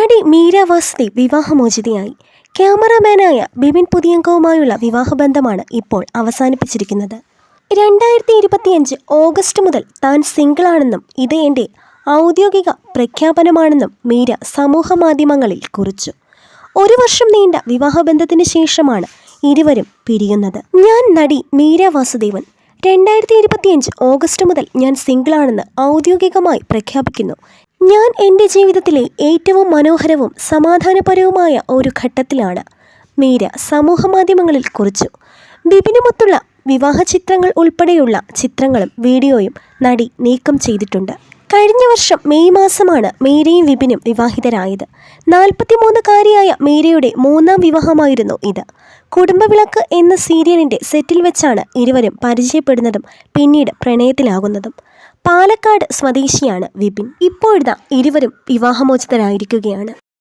നടി മീര വാസുദി വിവാഹമോചിതയായി. ക്യാമറാമാനായ ബിബിൻ പുതിയങ്കവുമായുള്ള വിവാഹബന്ധമാണ് ഇപ്പോൾ അവസാനിപ്പിച്ചിരിക്കുന്നത്. രണ്ടായിരത്തി ഇരുപത്തിയഞ്ച് ഓഗസ്റ്റ് മുതൽ താൻ സിംഗിളാണെന്നും ഇത് എന്റെ ഔദ്യോഗിക പ്രഖ്യാപനമാണെന്നും മീര സമൂഹ മാധ്യമങ്ങളിൽ കുറിച്ചു. ഒരു വർഷം നീണ്ട വിവാഹബന്ധത്തിന് ശേഷമാണ് ഇരുവരും പിരിയുന്നത്. ഞാൻ നടി മീര വാസുദേവൻ രണ്ടായിരത്തി ഇരുപത്തിയഞ്ച് ഓഗസ്റ്റ് മുതൽ ഞാൻ സിംഗിളാണെന്ന് ഔദ്യോഗികമായി പ്രഖ്യാപിക്കുന്നു. ഞാൻ എന്റെ ജീവിതത്തിലെ ഏറ്റവും മനോഹരവും സമാധാനപരവുമായ ഒരു ഘട്ടത്തിലാണ്. മീര സമൂഹ മാധ്യമങ്ങളിൽ കുറിച്ചു. ബിബിനുമൊത്തുള്ള വിവാഹ ചിത്രങ്ങൾ ഉൾപ്പെടെയുള്ള ചിത്രങ്ങളും വീഡിയോയും നടി നീക്കം ചെയ്തിട്ടുണ്ട്. കഴിഞ്ഞ വർഷം മെയ് മാസമാണ് മേരിയും വിപിനും വിവാഹിതരായത്. നാൽപ്പത്തിമൂന്നുകാരിയായ മേരിയുടെ മൂന്നാം വിവാഹമായിരുന്നു ഇത്. കുടുംബവിളക്ക് എന്ന സീരിയലിന്റെ സെറ്റിൽ വെച്ചാണ് ഇരുവരും പരിചയപ്പെടുന്നതും പിന്നീട് പ്രണയത്തിലാകുന്നതും. പാലക്കാട് സ്വദേശിയാണ് വിപിൻ. ഇപ്പോഴിതാ ഇരുവരും വിവാഹമോചിതരായിരിക്കുകയാണ്.